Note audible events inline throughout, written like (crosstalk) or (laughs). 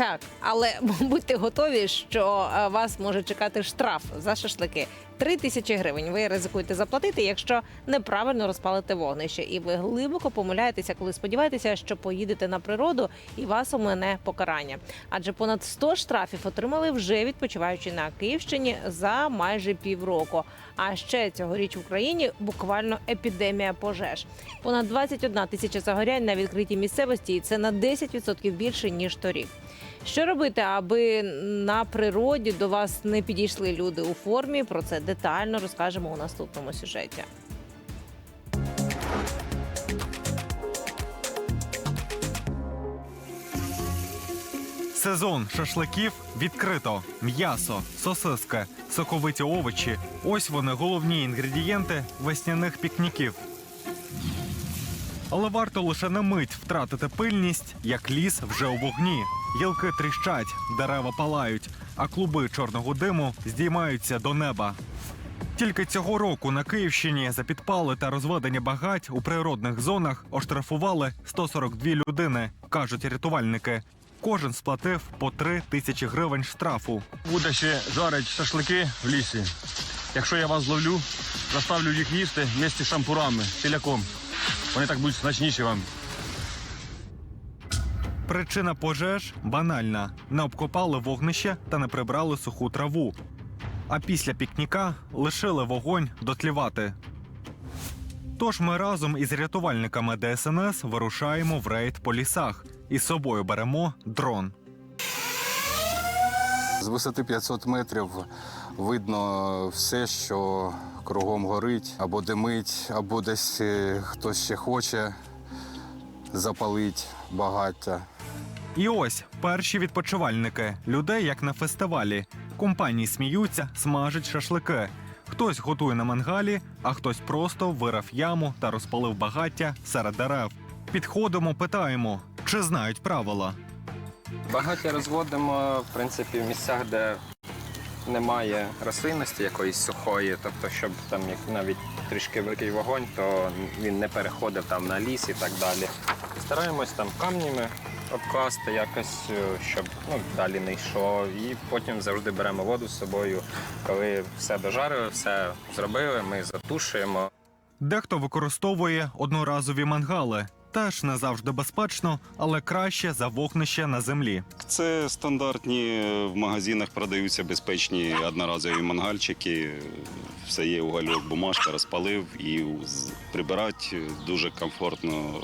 Так, але (laughs) будьте готові, що е, вас може чекати штраф за шашлики. Три тисячі гривень. Ви ризикуєте заплатити, якщо неправильно розпалите вогнище. І ви глибоко помиляєтеся, коли сподіваєтеся, що поїдете на природу і вас омине покарання. Адже понад 100 штрафів отримали вже відпочиваючи на Київщині за майже півроку. А ще цьогоріч в Україні буквально епідемія пожеж. Понад 21 тисяча загорянь на відкритій місцевості, і це на 10% більше ніж торік. Що робити, аби на природі до вас не підійшли люди у формі? Про це детально розкажемо у наступному сюжеті. Сезон шашликів відкрито. М'ясо, сосиски, соковиті овочі. Ось вони головні інгредієнти весняних пікніків. Але варто лише на мить втратити пильність, як ліс вже у вогні. Гілки тріщать, дерева палають, а клуби чорного диму здіймаються до неба. Тільки цього року на Київщині за підпали та розведення багать у природних зонах оштрафували 142 людини, кажуть рятувальники. Кожен сплатив по 3 тисячі гривень штрафу. Буде ще жарить шашлики в лісі. Якщо я вас зловлю, заставлю їх їсти з шампурами, теляком. Вони так будуть смачніші вам. Причина пожеж банальна: не обкопали вогнище та не прибрали суху траву. А після пікніка лишили вогонь дотлівати. Тож ми разом із рятувальниками ДСНС вирушаємо в рейд по лісах і з собою беремо дрон. З висоти 500 метрів видно все, що кругом горить, або димить, або десь е, хтось ще хоче запалити багаття. І ось перші відпочивальники людей, як на фестивалі. Компанії сміються, смажать шашлики. Хтось готує на мангалі, а хтось просто вирав яму та розпалив багаття серед дерев. Підходимо, питаємо, чи знають правила. Багаття розводимо в принципі в місцях, де немає рослинності якоїсь сухої, тобто, щоб там як навіть трішки великий вогонь, то він не переходив там на ліс і так далі. Стараємось там камнями обкласти якось, е, щоб ну, далі не йшов. І потім завжди беремо воду з собою. Коли все дожарили, все зробили, ми затушуємо. Дехто використовує одноразові мангали. Теж не завжди безпечно, але краще за вогнище на землі. Це стандартні в магазинах продаються безпечні одноразові мангальчики. Все є угольок, бумажка, розпалив і прибирати дуже комфортно.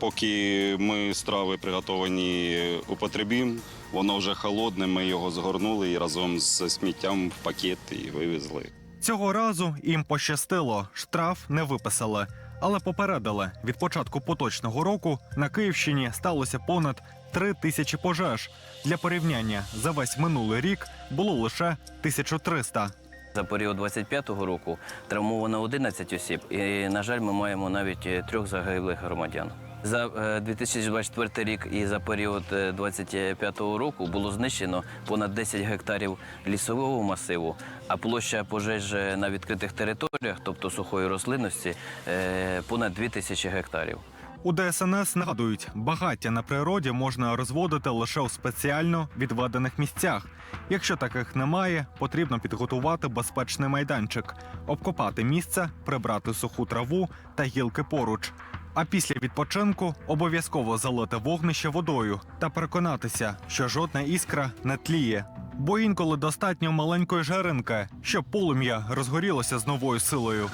Поки ми страви приготовані употребимо, воно вже холодне, ми його згорнули і разом з сміттям в пакет і вивезли. Цього разу їм пощастило, штраф не виписали, але попередили від початку поточного року на Київщині сталося понад три тисячі пожеж. Для порівняння за весь минулий рік було лише 1300. За період 25-го року травмовано 11 осіб, і, на жаль, ми маємо навіть е, трьох загиблих громадян. За е, 2024 рік і за період е, 25-го року було знищено понад 10 гектарів лісового масиву, а площа пожеж е, на відкритих територіях, тобто сухої рослинності, е, понад 2 тисячі гектарів. У ДСНС нагадують, багаття на природі можна розводити лише у спеціально відведених місцях. Якщо таких немає, потрібно підготувати безпечний майданчик, обкопати місце, прибрати суху траву та гілки поруч. А після відпочинку обов'язково залити вогнище водою та переконатися, що жодна іскра не тліє. Бо інколи достатньо маленької жаринки, щоб полум'я розгорілося з новою силою.